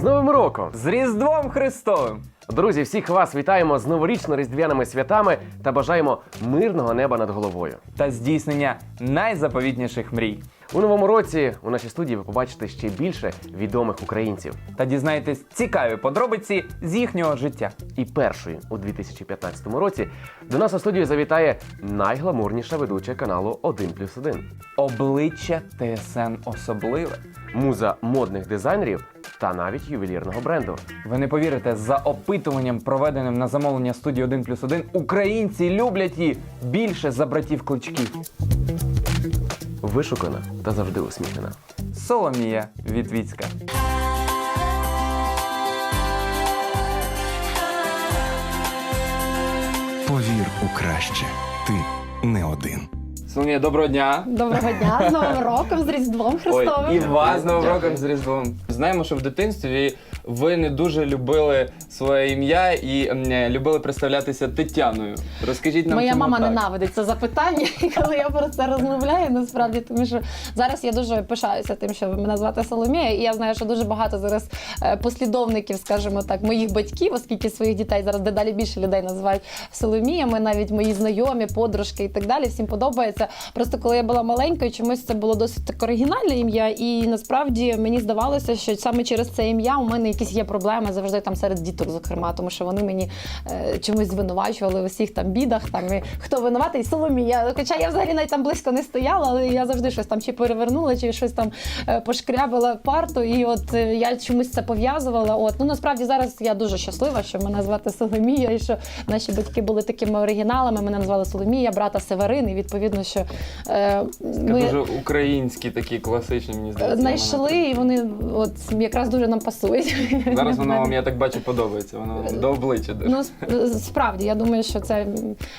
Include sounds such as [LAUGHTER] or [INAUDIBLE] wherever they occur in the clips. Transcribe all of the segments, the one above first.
З Новим роком! З Різдвом Христовим! Друзі, всіх вас вітаємо з новорічно-різдвяними святами та бажаємо мирного неба над головою. Та здійснення найзаповітніших мрій. У новому році у нашій студії ви побачите ще більше відомих українців. Та дізнаєтесь цікаві подробиці з їхнього життя. І першою у 2015 році до нас у студію завітає найгламурніша ведуча каналу 1 плюс 1. Обличчя ТСН особливе. Муза модних дизайнерів та навіть ювелірного бренду. Ви не повірите, за опитуванням, проведеним на замовлення студії 1 плюс 1, українці люблять її більше за братів кличків. Вишукана та завжди усміхнена. Соломія Вітвіцька. Повір у краще. Ти не один. Соломія, доброго дня. Доброго дня, з Новим роком, з Різдвом Христовим. Ой, і вас з Новим роком з Різдвом. Знаємо, що в дитинстві ви не дуже любили своє ім'я і м, любили представлятися Тетяною. Розкажіть нам, Моя чому мама так? ненавидить це запитання, [LAUGHS] коли я про це розмовляю, насправді, тому що зараз я дуже пишаюся тим, що мене звати Соломія, і я знаю, що дуже багато зараз е, послідовників, скажімо так, моїх батьків, оскільки своїх дітей зараз дедалі більше людей називають Соломіями, навіть мої знайомі, подружки і так далі. Всім подобається. Просто коли я була маленькою, чомусь це було досить так оригінальне ім'я, і насправді мені здавалося, що саме через це ім'я у мене якісь є проблеми завжди там серед діток, зокрема, тому що вони мені е, чомусь звинувачували в усіх там бідах. Там і хто винуватий Соломія. Хоча я взагалі навіть там близько не стояла, але я завжди щось там чи перевернула, чи щось там е, пошкрябала парту. І от е, я чомусь це пов'язувала. От ну насправді зараз я дуже щаслива, що мене звати Соломія, і що наші батьки були такими оригіналами. Мене назвали Соломія, брата Северин. І відповідно, що е, Ми... Дуже українські такі класичні, мені здається. знайшли, і вони от якраз дуже нам пасують. [LAUGHS] Зараз воно вам, я так бачу, подобається. Воно до обличчя. дуже. Ну сп- справді, я думаю, що це м,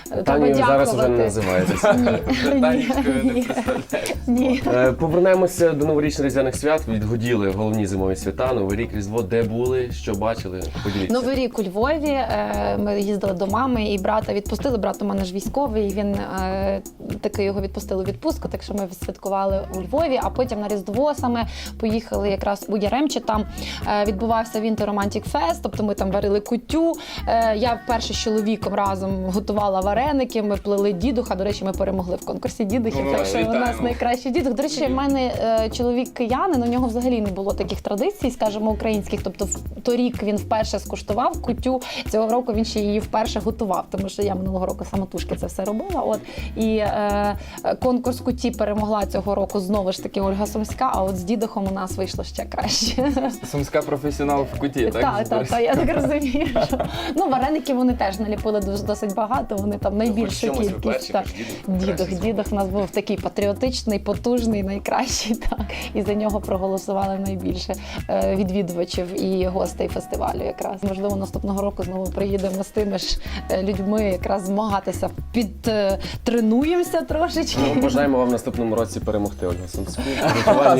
треба Таню зараз уже не дякувати. називаєтеся. Ні, [LAUGHS] не ні, представляється. ні. Е, Повернемося до новорічних різдвяних свят. Відгоділи головні зимові свята, Новий рік, Різдво. Де були, що бачили? Поділіться. Новий рік у Львові. е, Ми їздили до мами і брата відпустили. Брат у мене ж військовий. і Він е, таки його відпустили у відпустку. Так що ми святкували у Львові. А потім на Різдво саме поїхали якраз у Яремче. Там е, відбувався Winter Romantic Fest, тобто ми там варили кутю. Е, Я вперше з чоловіком разом готувала вареники. Ми плели дідуха. До речі, ми перемогли в конкурсі дідухів. Ой, Так що у нас найкращий дідух. До речі, в мене е, чоловік киянин, у нього взагалі не було таких традицій, скажімо, українських. Тобто, в- торік він вперше скуштував кутю. Цього року він ще її вперше готував, тому що я минулого року самотужки це все робила. От і е, конкурс куті перемогла цього року знову ж таки Ольга Сумська. А от з дідухом у нас вийшло ще краще. Сумська професіонал в куті, так? Так, так, так, я так розумію. [LAUGHS] Що... Ну, вареники вони теж наліпили досить багато. Вони там найбільшу чомусь ви кількість. Так. хоч Дідух, краще дідух у нас був такий патріотичний, потужний, найкращий. [LAUGHS] Так. І за нього проголосували найбільше е, відвідувачів і гостей фестивалю. Якраз можливо наступного року знову приїдемо з тими ж е, людьми, якраз змагатися, підтренуємося трошечки. Ну, [LAUGHS] бажаємо вам в наступному році перемогти Ольгу Сумську.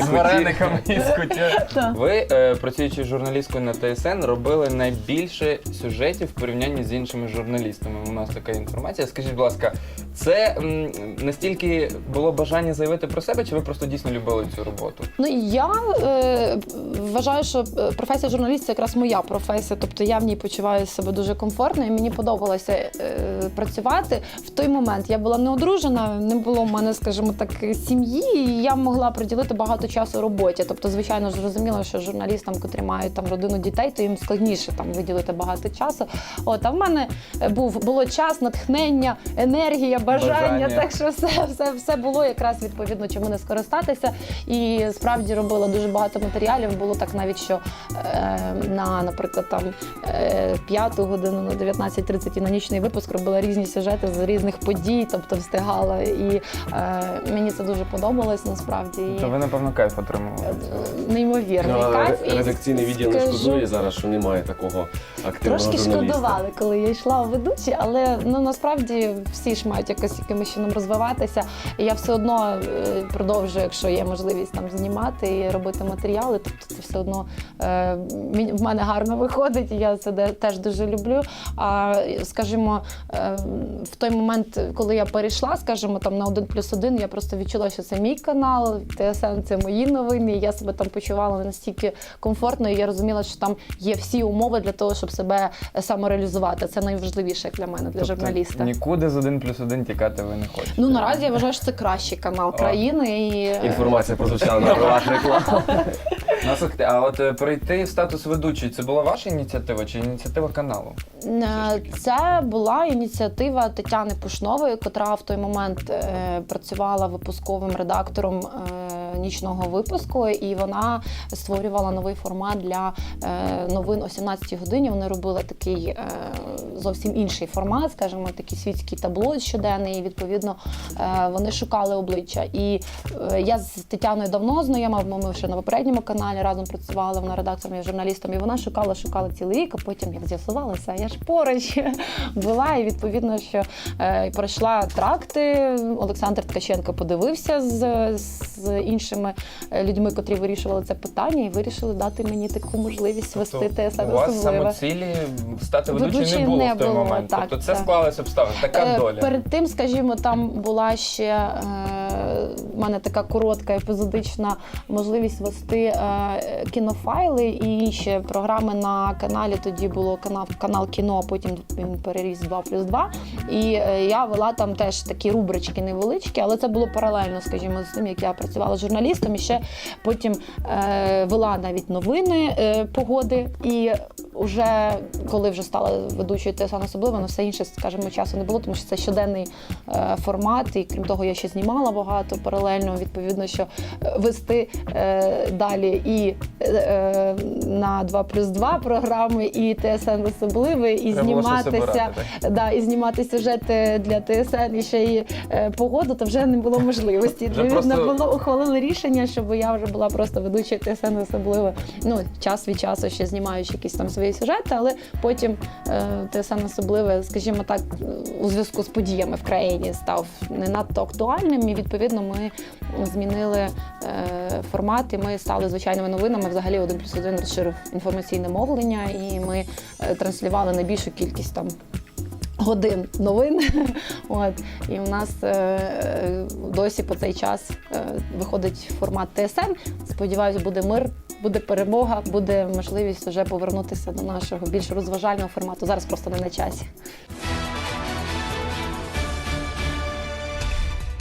З варениками і з. Так. Ви, е, працюючи журналісткою на ТСН, робили найбільше сюжетів в порівнянні з іншими журналістами. У нас така інформація. Скажіть, будь ласка, це м, настільки було бажання заявити про себе, чи ви просто дійсно любили цю роботу? Ну я е, вважаю, що е, професія журналіста якраз моя професія. Тобто я в ній почуваю себе дуже комфортно, і мені подобалося е, працювати. В той момент я була не одружена, не було в мене, скажімо так, сім'ї, і я могла приділити багато часу роботі. Тобто, звичайно, зрозуміло, що журналістам, котрі мають там родину дітей, то їм складніше там виділити багато часу. От а в мене е, був було час, натхнення, енергія, бажання. Бажання. Так що все, все, все було якраз відповідно, чим не скористатися. І справді робила дуже багато матеріалів. Було так навіть, що е, на, наприклад, там е, п'яту годину на 19.30 і на нічний випуск робила різні сюжети з різних подій, тобто встигала. І е, мені це дуже подобалось насправді. І, То ви, напевно, кайф отримували. Неймовірний Ну, кайф. І Редакційний відділ не скажу- шкодує зараз, що немає такого активного Трошки журналіста. шкодували, коли я йшла у ведучі, але ну насправді всі ж мають якось якимось чином розвиватися. І я все одно е, продовжую, якщо є можливість там знімати і робити матеріали. Тобто це все одно е, мі- в мене гарно виходить, і я це де- теж дуже люблю. А скажімо, е, в той момент, коли я перейшла, скажімо, там на 1 плюс 1, я просто відчула, що це мій канал, ТСН це мої новини. І я себе там почувала настільки комфортно, і я розуміла, що там є всі умови для того, щоб себе е, самореалізувати. Це найважливіше як для мене, для журналіста. Тобто Нікуди з один плюс один тікати ви не хочете. Ну наразі я вважаю, що це кращий канал країни і Інформація прозвучала на правах реклами. [LAUGHS] Ну, слухайте, а от е, перейти в статус ведучої, це була ваша ініціатива чи ініціатива каналу? Це була ініціатива Тетяни Пушнової, котра в той момент е, працювала випусковим редактором е, нічного випуску, і вона створювала новий формат для е, новин о 17-й годині. Вони робили такий е, зовсім інший формат, скажімо, такий світський таблоїд щоденний. І відповідно е, вони шукали обличчя. І я з Тетяною давно знайома, бо ми ще на попередньому каналі разом працювали. Вона редактором, я журналістом, і вона шукала, шукала цілий рік, а потім як з'ясувалося, я ж поруч [LAUGHS] була, і відповідно, що пройшла тракти. Олександр Ткаченко подивився з, з іншими е, людьми, котрі вирішували це питання, і вирішили дати мені таку можливість вести ТСН Тобто у вас самоцілі стати ведучою не було не в той було, момент. так, тобто це так. склалися обставини, така Е, доля. Перед тим, скажімо, там була ще е, в мене така коротка епізодична можливість вести е, кінофайли і інші програми на каналі. Тоді було канал, канал кіно, потім він переріс 2 плюс 2. І е, я вела там теж такі рубрички невеличкі, але це було паралельно, скажімо, з тим, як я працювала журналістом. І ще потім е, вела навіть новини е, погоди. І вже коли вже стала ведучою ТСН особливо, на все інше, скажімо, часу не було, тому що це щоденний е, формат, і крім того, я ще знімала багато паралельно. Відповідно, що е, вести е, далі і е, на 2 плюс 2 програми, і ТСН особливий, і Треба було щось зніматися. обирати, Да, і знімати сюжети для ТСН і ще й е, погоду, то вже не було можливості. Вже Відповідно, просто- було ухвалили рішення, щоб я вже була просто ведучою ТСН особливо. Ну, час від часу ще знімаючи якісь там свої сюжети, але потім е, ТСН особливе, скажімо так, у зв'язку з подіями в країні став не надто актуальним. І відповідно ми змінили е, формат, і ми стали звичайними новинами. Взагалі, один плюс один розширив інформаційне мовлення, і ми е, транслювали найбільшу кількість там годин новин. [LAUGHS] От і в нас е, досі по цей час е, виходить формат ТСН. Сподіваюсь, буде мир, буде перемога, буде можливість вже повернутися до нашого більш розважального формату. Зараз просто не на часі.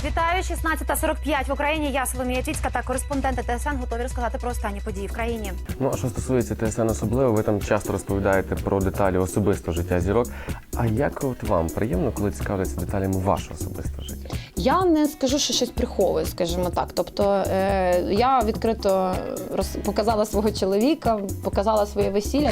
Вітаю 16.45 в Україні. Я Соломія Тіцька та кореспонденти ТСН готові розказати про останні події в країні. Ну, а що стосується ТСН особливо, ви там часто розповідаєте про деталі особистого життя зірок. А як от вам приємно, коли цікавляться деталями вашого особистого життя? Я не скажу, що щось приховую, скажімо так. Тобто е, я відкрито роз, показала свого чоловіка, показала своє весілля.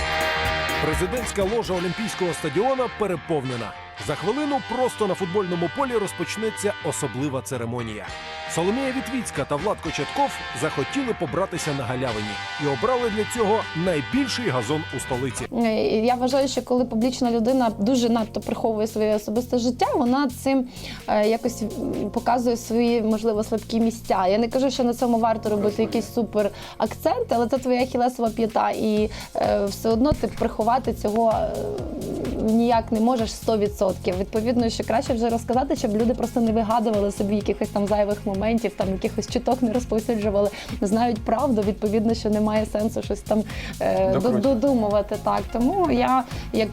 Президентська ложа Олімпійського стадіона переповнена. За хвилину просто на футбольному полі розпочнеться особлива церемонія. Соломія Вітвіцька та Влад Кочетков захотіли побратися на галявині і обрали для цього найбільший газон у столиці. Я вважаю, що коли публічна людина дуже надто приховує своє особисте життя, вона цим е, якось показує свої, можливо, слабкі місця. Я не кажу, що на цьому варто робити якийсь супер акцент, але це твоя хілесова п'ята, і е, все одно ти приховати цього. е, Ніяк не можеш 100%. Відповідно, що краще вже розказати, щоб люди просто не вигадували собі якихось там зайвих моментів, там якихось чуток не розповсюджували, знають правду. Відповідно, що немає сенсу щось там е, додумувати. Так тому я, як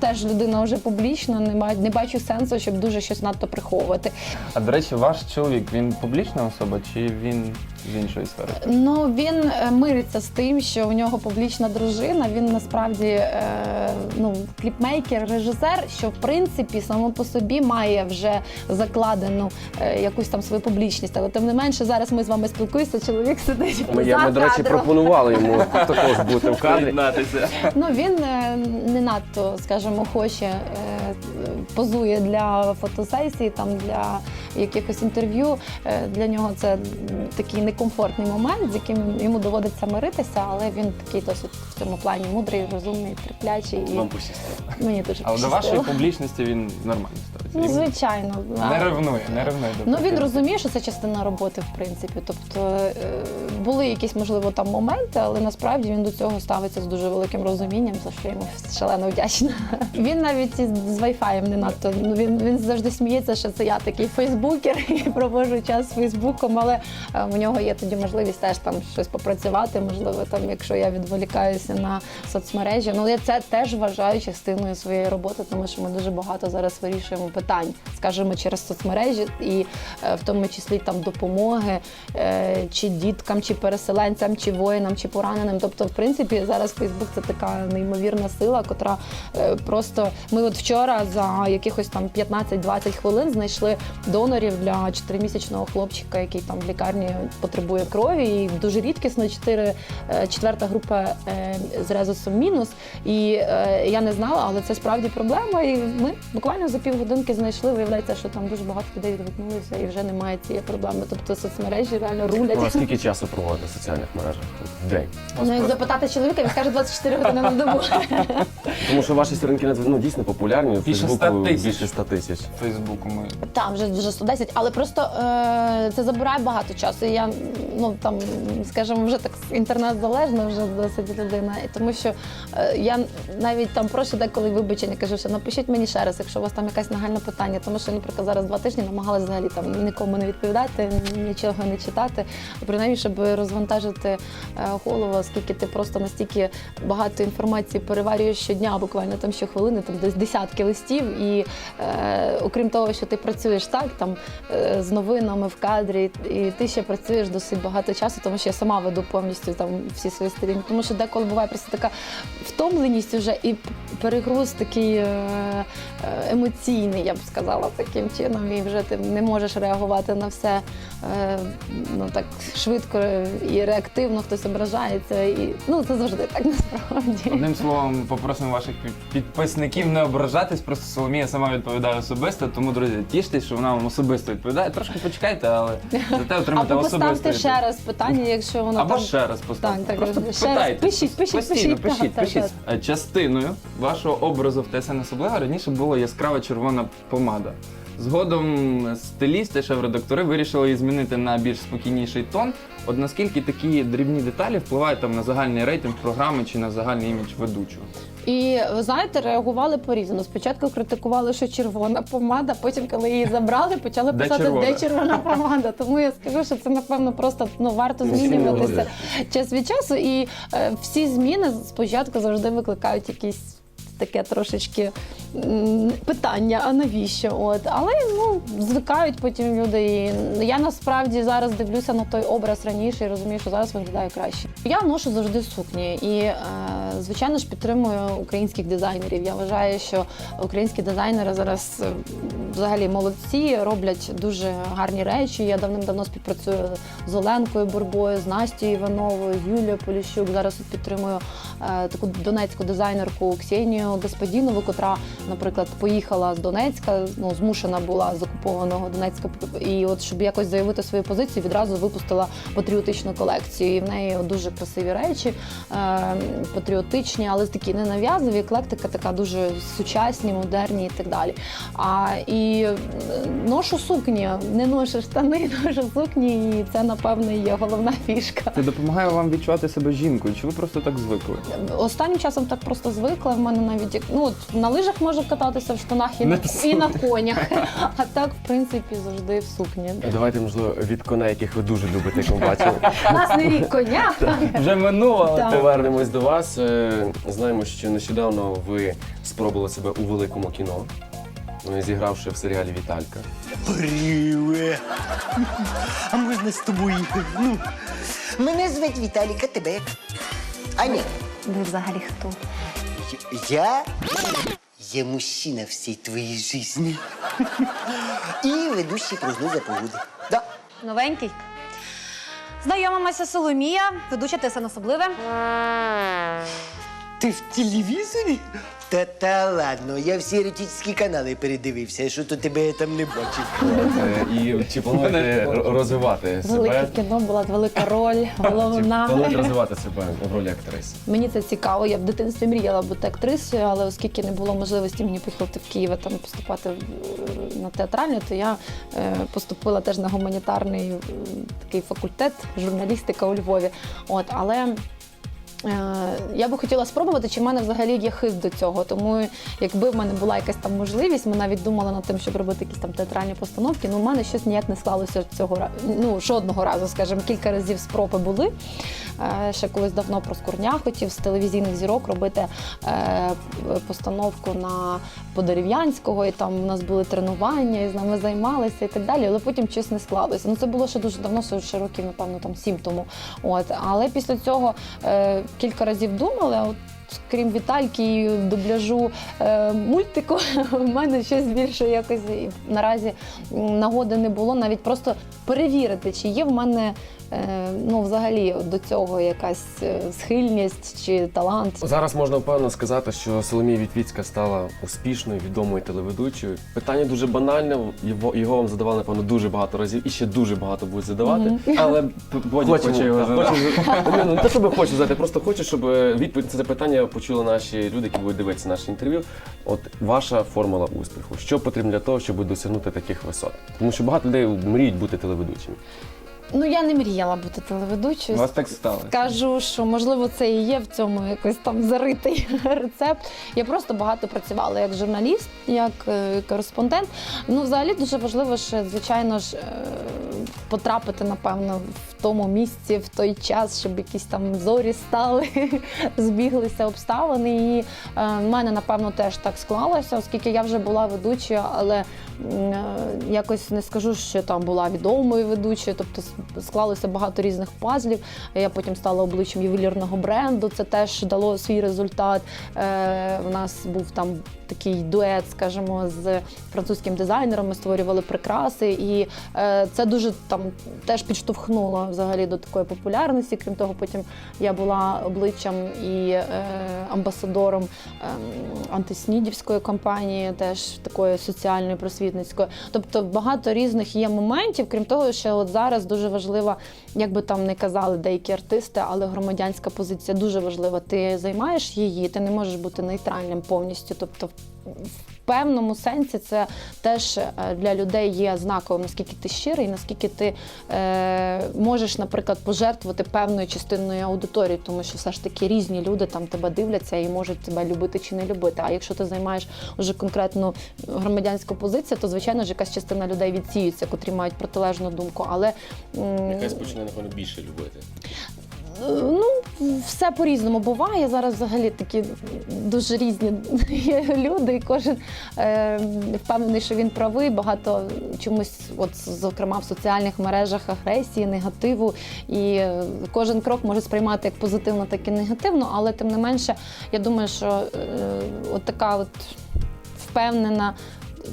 теж людина вже публічна, не ба- не бачу сенсу, щоб дуже щось надто приховувати. А до речі, ваш чоловік він публічна особа чи він з іншої сфери? Ну він е, мириться з тим, що у нього публічна дружина. Він насправді е, ну кліпмейкер, режисер, що в принципі само по собі має вже закладену е, якусь там свою публічність. Але тим не менше, зараз ми з вами спілкуємося. Чоловік сидить Ми, я, ми, до речі, кадром. пропонували йому також бути в кадрі. Ну він е, не надто, скажімо, хоче е, позує для фотосесії, там для якихось інтерв'ю. Е, Для нього це такий некомфортний момент, з яким йому доводиться миритися, але він такий досить в цьому плані мудрий, розумний, терплячий і Вам пощастило. мені дуже Але до пощастило. вашої публічності він нормально. Ну, звичайно. Не ревнує, не ревнує. до Ну він розуміє, що це частина роботи, в принципі. Тобто е, були якісь, можливо, там моменти, але насправді він до цього ставиться з дуже великим розумінням, за що я йому шалено вдячна. Він навіть із- з Wi-Fi не надто. Ну він, він завжди сміється, що це я такий фейсбукер і [LAUGHS] проводжу час з Фейсбуком, але е, у нього є тоді можливість теж там щось попрацювати. Можливо, там, якщо я відволікаюся на соцмережі. Ну я це теж вважаю частиною своєї роботи, тому що ми дуже багато зараз вирішуємо питань, скажімо, через соцмережі, і е, в тому числі там допомоги е, чи діткам, чи переселенцям, чи воїнам, чи пораненим. Тобто, в принципі, зараз Фейсбук це така неймовірна сила, котра е, просто ми от вчора за якихось там 15-20 хвилин знайшли донорів для 4-місячного хлопчика, який там в лікарні потребує крові. І дуже рідкісно 4, е, четверта група з резусом мінус. І я не знала, але це справді проблема. І ми буквально за півгодинки знайшли. Виявляється, що там дуже багато людей відгукнулися і вже немає цієї проблеми. Тобто соцмережі реально рулять. Ну, а скільки часу проводите в соціальних мережах в день? Ну, як запитати чоловіка, він скаже 24 години на добу. [LAUGHS] Тому що ваші сторінки ну, дійсно популярні. У Більше Фейсбуку тисяч. більше 100 тисяч. В Фейсбуку ми. Там вже вже 110, але просто е, це забирає багато часу. І я ну там, скажімо, вже так інтернет-залежна вже досить людина. І тому що е, я навіть там прошу деколи вибачення, кажу, що напишіть мені ще раз, якщо у вас там якесь нагальне питання. Тому що, наприклад, зараз два тижні намагалась взагалі там нікому не відповідати, нічого не читати. Принаймні, щоб розвантажити е, голову, оскільки ти просто настільки багато інформації переварюєш щодня, буквально там щохвилини, там десь десятки листів. І е, окрім того, що ти працюєш так, там е, з новинами в кадрі, і ти ще працюєш досить багато часу, тому що я сама веду повністю там всі свої сторінки. Тому що деколи буває просто така втомленість вже і перегруз такий е, е, емоційний, я б сказала, таким чином, і вже ти не можеш реагувати на все е, ну так швидко і реактивно, хтось ображається. І ну це завжди так насправді. Одним словом, попросимо ваших підписників не ображатись. Просто Соломія сама відповідає особисто. Тому, друзі, тіштесь, що вона вам особисто відповідає. Трошки почекайте, але зате отримати Або поставте ще раз питання, якщо воно Або там... ще раз поставте. Так, так, Просто ще раз. Пишіть, пишіть, Постійно, пишіть, пишіть, так, пишіть. так, Е, Частиною вашого образу в ТСН особливо раніше була яскрава червона помада. Згодом стилісти, шеф-редактори вирішили її змінити на більш спокійніший тон. От наскільки такі дрібні деталі впливають там на загальний рейтинг програми чи на загальний імідж ведучого? І ви знаєте, реагували по-різному. Спочатку критикували, що червона помада, потім, коли її забрали, почали Де писати, червона? де червона помада. Тому я скажу, що це напевно просто ну варто змінюватися час від часу. І е, всі зміни спочатку завжди викликають якісь. Таке трошечки питання, а навіщо? От але ну звикають потім люди. І я насправді зараз дивлюся на той образ раніше і розумію, що зараз виглядає краще. Я ношу завжди сукні і е, звичайно ж підтримую українських дизайнерів. Я вважаю, що українські дизайнери зараз е, взагалі молодці, роблять дуже гарні речі. Я давним-давно співпрацюю з Оленкою Бурбою, з Настю Івановою, Юлією Поліщук. Зараз підтримую е, таку донецьку дизайнерку Ксенію Господінову, котра, наприклад, поїхала з Донецька, ну змушена була з окупованого Донецька. І от щоб якось заявити свою позицію, відразу випустила патріотичну колекцію. І в неї дуже красиві речі, е, патріотичні, але такі не нав'язові. Еклектика така дуже сучасні, модерні і так далі. А і е, ношу сукні, не ношу штани, [LAUGHS] ношу сукні, і це напевно є головна фішка. Це допомагає вам відчувати себе жінкою? Чи ви просто так звикли? Останнім часом так просто звикла. В мене навіть ну от на лижах можу кататися в штанах і на, На і на конях. А так, в принципі, завжди в сукні. Давайте, можливо, від коней, яких ви дуже любите, як ми бачили. Рік коня. Вже минуло. Повернемось до вас. Е, Знаємо, що нещодавно ви спробували себе у великому кіно, е, зігравши в серіалі Віталька. Привет! А можна з тобою? Ну, мене звуть Віталік, а тебе як? Аня, Ви взагалі хто? Я є мужчина всій твоїй житті. І ведущий прогноза погоди. Да. Новенький. Знайомимося Соломія, ведуча ТСН особливе. Ти в телевізорі? Та та ладно, я всі еротичні канали передивився, що то тебе я там не бачив. Е, І чи плануєте розвивати Велике себе? кіно була велика роль, Чи головна. плануєте розвивати себе в ролі актриси? Мені це цікаво. Я в дитинстві мріяла бути актрисою, але оскільки не було можливості мені поїхати в Київ там поступати в- на театральну, то я е, поступила теж на гуманітарний е, такий факультет, журналістика у Львові. От, але Е, Я би хотіла спробувати, чи в мене взагалі є хист до цього. Тому якби в мене була якась там можливість, ми навіть думали над тим, щоб робити якісь там театральні постановки. Ну, в мене щось ніяк не склалося цього. Ну, жодного разу, скажімо, кілька разів спроби були. Е, Ще колись давно про Скурня хотів з телевізійних зірок робити е, постановку на Подерев'янського, і там у нас були тренування, і з нами займалися і так далі. Але потім щось не склалося. Ну це було ще дуже давно, ще років, напевно, там сім тому. От, але після цього е, кілька разів думали. а От Крім Вітальки і дубляжу е, мультику, [LAUGHS] в мене щось більше якось наразі нагоди не було. Навіть просто перевірити, чи є в мене ну, взагалі до цього якась е, схильність чи талант. Зараз можна впевнено сказати, що Соломія Вітвіцька стала успішною, відомою телеведучою. Питання дуже банальне. Його, його вам задавали, напевно, дуже багато разів і ще дуже багато будуть задавати. Але Боді хоче його задати. хочу- ну, не те, щоб хочу задати, просто хочу, щоб е, відповідь на це питання почули наші люди, які будуть дивитися наше інтерв'ю. От ваша формула успіху. Що потрібно для того, щоб досягнути таких висот? Тому що багато людей мріють бути телеведучими. Ну я не мріяла бути У телеведучою. вас так сталося. Скажу, що можливо це і є в цьому якось там заритий [LAUGHS] рецепт. Я просто багато працювала як журналіст, як е, кореспондент. Ну, взагалі дуже важливо, що, звичайно ж, е, потрапити, напевно, в тому місці, в той час, щоб якісь там зорі стали, [LAUGHS] збіглися обставини. І е, в мене, напевно, теж так склалося, оскільки я вже була ведучою, але е, якось не скажу, що там була відомою ведучою. Тобто склалося багато різних пазлів. Я потім стала обличчям ювелірного бренду. Це теж дало свій результат. Е, у нас був там такий дует, скажімо, з французьким дизайнером. Ми створювали прикраси, і е, це дуже там теж підштовхнуло взагалі до такої популярності. Крім того, потім я була обличчям і е, амбасадором е, антиснідівської кампанії, теж такої соціальної просвітницької. Тобто багато різних є моментів. Крім того, що от зараз дуже важлива, як би там не казали деякі артисти, але громадянська позиція дуже важлива. Ти займаєш її, ти не можеш бути нейтральним повністю. Тобто, в певному сенсі це теж е, для людей є знаковим, наскільки ти щирий, наскільки ти е, можеш, наприклад, пожертвувати певною частиною аудиторії, тому що все ж таки різні люди там тебе дивляться і можуть тебе любити чи не любити. А якщо ти займаєш уже конкретну громадянську позицію, то звичайно ж якась частина людей відсіюється, котрі мають протилежну думку. Але м, почне, напевно, більше любити. Ну, все по-різному буває. Зараз взагалі такі дуже різні [LAUGHS] люди, і кожен е, впевнений, що він правий. Багато чомусь, от зокрема в соціальних мережах агресії, негативу. І е, кожен крок може сприймати як позитивно, так і негативно. Але тим не менше, я думаю, що е, от така от впевнена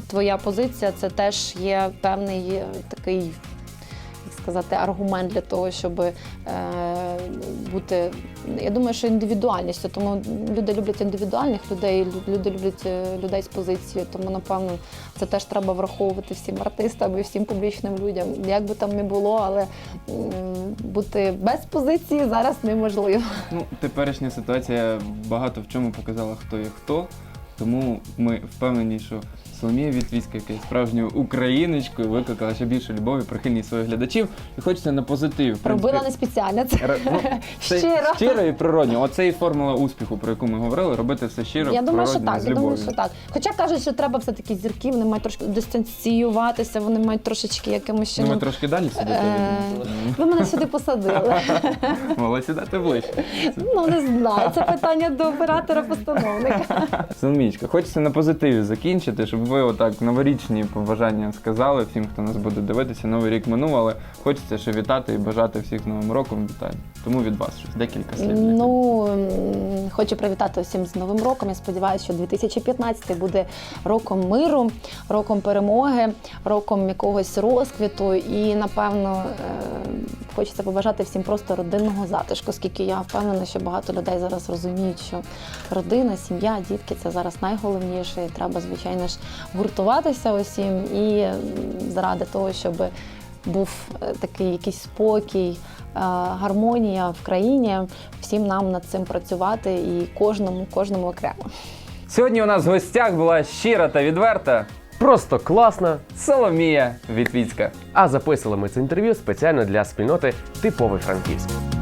твоя позиція, це теж є певний е, такий сказати, аргумент для того, щоб е, бути. Я думаю, що індивідуальністю. Тому люди люблять індивідуальних людей, люди люблять е, людей з позицією. Тому, напевно, це теж треба враховувати всім артистам і всім публічним людям. Як би там не було, але бути без позиції зараз неможливо. Ну, теперішня ситуація багато в чому показала, хто є хто. Тому ми впевнені, що Соломія Вітвіцька, яка є справжньою україночкою, викликала ще більше любові, прихильність своїх глядачів. І хочеться на позитив. в Робила не спеціально це. ну, [LAUGHS] це Щиро. щиро і природньо. Оце і формула успіху, про яку ми говорили, робити все щиро. Я думаю, що природньо, так. з Я думаю, любов'ю. що так. Хоча кажуть, що треба все-таки зірки, вони мають трошки дистанціюватися, вони мають трошечки якимось Ну, ми чином. трошки далі сидіти. Е, Ви мене сюди посадили. [LAUGHS] Могли сідати ближче. Ну не знаю. Це питання до оператора-постановника. Соломія, Соломічка, хочеться на позитиві закінчити, щоб ви отак новорічні побажання сказали всім, хто нас буде дивитися. Новий рік минув, але хочеться ще вітати і бажати всіх Новим роком. Вітаю. Тому від вас щось декілька слів. Ну хочу привітати усім з Новим роком. Я сподіваюся, що 2015 буде роком миру, роком перемоги, роком якогось розквіту. І напевно е, хочеться побажати всім просто родинного затишку, оскільки я впевнена, що багато людей зараз розуміють, що родина, сім'я, дітки це зараз найголовніше. І треба, звичайно ж, гуртуватися усім і заради того, щоб був е, такий якийсь спокій, е, гармонія в країні. Всім нам над цим працювати і кожному, кожному окремо. Сьогодні у нас в гостях була щира та відверта Просто класно. Соломія Вітвіцька. А записували ми це інтерв'ю спеціально для спільноти Типовий Франківськ.